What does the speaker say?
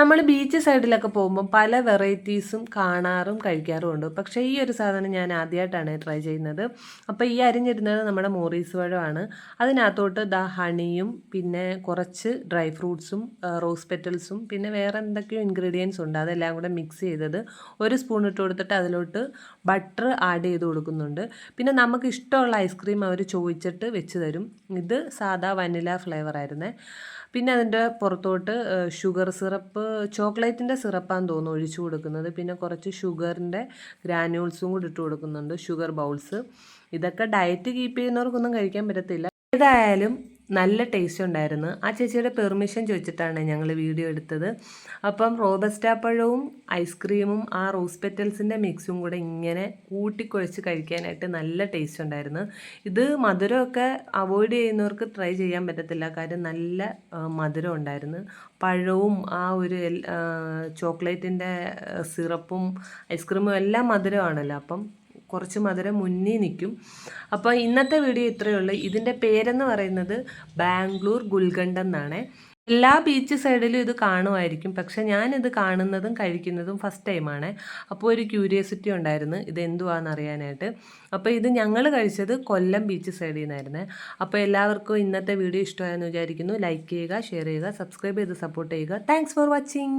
നമ്മൾ ബീച്ച് സൈഡിലൊക്കെ പോകുമ്പോൾ പല വെറൈറ്റീസും കാണാറും കഴിക്കാറും ഉണ്ട്. പക്ഷേ ഈ ഒരു സാധനം ഞാൻ ആദ്യമായിട്ടാണ് ട്രൈ ചെയ്യുന്നത്. അപ്പോൾ ഈ അരിഞ്ഞിരുന്നത് നമ്മുടെ മോറീസ് പഴമാണ്. അതിനകത്തോട്ട് ദ ഹണിയും പിന്നെ കുറച്ച് ഡ്രൈ ഫ്രൂട്ട്സും റോസ് പെറ്റൽസും പിന്നെ വേറെ എന്തൊക്കെയോ ഇൻഗ്രീഡിയൻസ് ഉണ്ട്. അതെല്ലാം കൂടെ മിക്സ് ചെയ്തത് ഒരു സ്പൂൺ ഇട്ട് കൊടുത്തിട്ട് അതിലോട്ട് ബട്ടർ ആഡ് ചെയ്ത് കൊടുക്കുന്നുണ്ട്. പിന്നെ നമുക്ക് ഇഷ്ടമുള്ള ഐസ്ക്രീം അവർ ചോദിച്ചിട്ട് വെച്ച് തരും. ഇത് സാധാ വനില ഫ്ലേവർ ആയിരുന്നേ. പിന്നെ അതിന്റെ പുറത്തോട്ട് ഷുഗർ സിറപ്പ് ചോക്ലേറ്റിന്റെ സിറപ്പാന്ന് തോന്നുന്നു ഒഴിച്ചു കൊടുക്കുന്നത്. പിന്നെ കുറച്ച് ഷുഗറിന്റെ ഗ്രാനുൾസും കൂടി ഇട്ട് കൊടുക്കുന്നുണ്ട് ഷുഗർ ബൗൾസ് ഇതൊക്കെ ഡയറ്റ് കീപ്പ് ചെയ്യുന്നവർക്കൊന്നും കഴിക്കാൻ പറ്റത്തില്ല. ഏതായാലും നല്ല ടേസ്റ്റ് ഉണ്ടായിരുന്നു. ആ ചേച്ചിയുടെ പെർമിഷൻ ചോദിച്ചിട്ടാണ് ഞങ്ങൾ വീഡിയോ എടുത്തത്. അപ്പം റോബസ്റ്റ പഴവും ഐസ്ക്രീമും ആ റോസ് പെറ്റൽസിന്റെ മിക്സും കൂടെ ഇങ്ങനെ കൂട്ടിക്കുഴച്ച് കഴിക്കാനായിട്ട് നല്ല ടേസ്റ്റ് ഉണ്ടായിരുന്നു. ഇത് മധുരമൊക്കെ അവോയ്ഡ് ചെയ്യുന്നവർക്ക് ട്രൈ ചെയ്യാൻ പറ്റത്തില്ല. കാര്യം നല്ല മധുരം ഉണ്ടായിരുന്നു. പഴവും ആ ഒരു ചോക്ലേറ്റിന്റെ സിറപ്പും ഐസ്ക്രീമും എല്ലാം മധുരമാണല്ലോ. അപ്പം കുറച്ച് മധുരം മുന്നിൽ നിൽക്കും. അപ്പോൾ ഇന്നത്തെ വീഡിയോ ഇത്രയേ ഉള്ളൂ. ഇതിന്റെ പേരെന്ന് പറയുന്നത് ബാംഗ്ലൂർ ഗുൽഗണ്ട് എന്നാണ്. എല്ലാ ബീച്ച് സൈഡിലും ഇത് കാണുമായിരിക്കും. പക്ഷെ ഞാനിത് കാണുന്നതും കഴിക്കുന്നതും ഫസ്റ്റ് ടൈമാണ്. അപ്പോൾ ഒരു ക്യൂരിയോസിറ്റി ഉണ്ടായിരുന്നു. ഇത് എന്തുവാണെന്ന് അറിയാനായിട്ട്. അപ്പോൾ ഇത് ഞങ്ങൾ കഴിച്ചത് കൊല്ലം ബീച്ച് സൈഡിൽ നിന്നായിരുന്നു. അപ്പോൾ എല്ലാവർക്കും ഇന്നത്തെ വീഡിയോ ഇഷ്ടമായെന്ന് വിചാരിക്കുന്നു. ലൈക്ക് ചെയ്യുക ഷെയർ ചെയ്യുക സബ്സ്ക്രൈബ് ചെയ്ത് സപ്പോർട്ട് ചെയ്യുക. Thanks for watching.